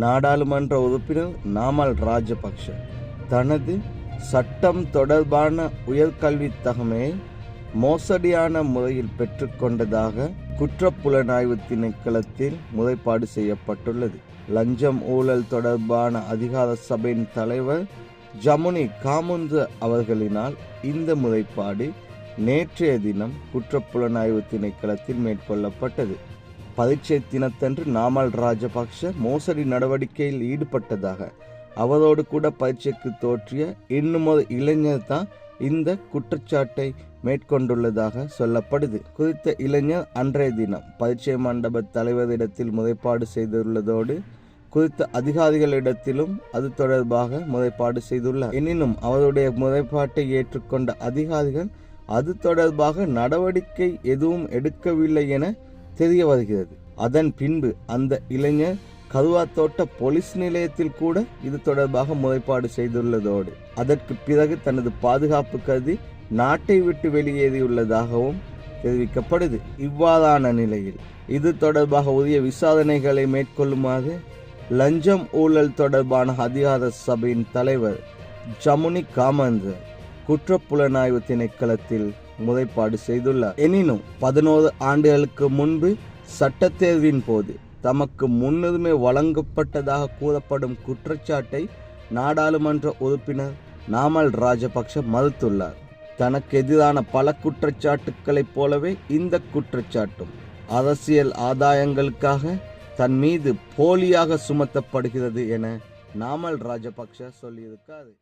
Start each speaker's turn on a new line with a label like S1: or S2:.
S1: நாடாளுமன்ற உறுப்பினர் நாமல் ராஜபக்ஷ. தனது சட்டம் தொடர்பான உயர்கல்வி தகமையை மோசடியான முறையில் பெற்றுக்கொண்டதாக குற்றப்புலனாய்வு திணைக்களத்தில் முறைப்பாடு செய்யப்பட்டுள்ளது. லஞ்சம் ஊழல் தொடர்பான அதிகார சபையின் தலைவர் ஜமுனி காமுந்து அவர்களினால் இந்த முறைப்பாடு நேற்றைய தினம் குற்றப்புலனாய்வு திணைக்களத்தில் மேற்கொள்ளப்பட்டது. பரீட்சை தினத்தன்று நாமல் ராஜபக்ஷ மோசடி நடவடிக்கையில் ஈடுபட்டதாக அவரோடு கூட பரீட்சைக்கு தோற்றிய இன்னுமொரு இளைஞர் தான் இந்த குற்றச்சாட்டை மேற்கொண்டுள்ளதாக சொல்லப்படுது. குறித்த இளைஞர் அன்றைய தினம் பரீட்சை மண்டப தலைவரிடத்தில் முறைப்பாடு செய்துள்ளதோடு குறித்த அதிகாரிகளிடத்திலும் அது தொடர்பாக முறைப்பாடு செய்துள்ளார். எனினும் அவருடைய முறைப்பாட்டை ஏற்றுக்கொண்ட அதிகாரிகள் அது தொடர்பாக நடவடிக்கை எதுவும் எடுக்கவில்லை என தெரிய வருகிறது அதன் பின்பு அந்த இளைஞர் கருவாத்தோட்ட போலீஸ் நிலையத்தில் கூட இது தொடர்பாக முறைப்பாடு செய்துள்ளதோடு அதற்கு பிறகு தனது பாதுகாப்பு கருதி நாட்டை விட்டு வெளியேறியுள்ளதாகவும் தெரிவிக்கப்படுது. இவ்வாறான நிலையில் இது தொடர்பாக உரிய விசாரணைகளை மேற்கொள்ளுமாறு லஞ்சம் ஊழல் தொடர்பான அதிகார சபையின் தலைவர் ஜமுனி காமந்தர் குற்றப்புலனாய்வு திணைக்களத்தில் முறைப்பாடு செய்துள்ளார். எனினும் பதினோரு ஆண்டுகளுக்கு முன்பு சட்டத்தேர்வின் போது தமக்கு முன்னுரிமை வழங்கப்பட்டதாக கூறப்படும் குற்றச்சாட்டை நாடாளுமன்ற உறுப்பினர் நாமல் ராஜபக்ஷ மறுத்துள்ளார். தனக்கு எதிரான பல குற்றச்சாட்டுக்களைப் போலவே இந்த குற்றச்சாட்டும் அரசியல் ஆதாயங்களுக்காக தன் மீது போலியாக சுமத்தப்படுகிறது என நாமல் ராஜபக்ஷ சொல்லியிருக்காரு.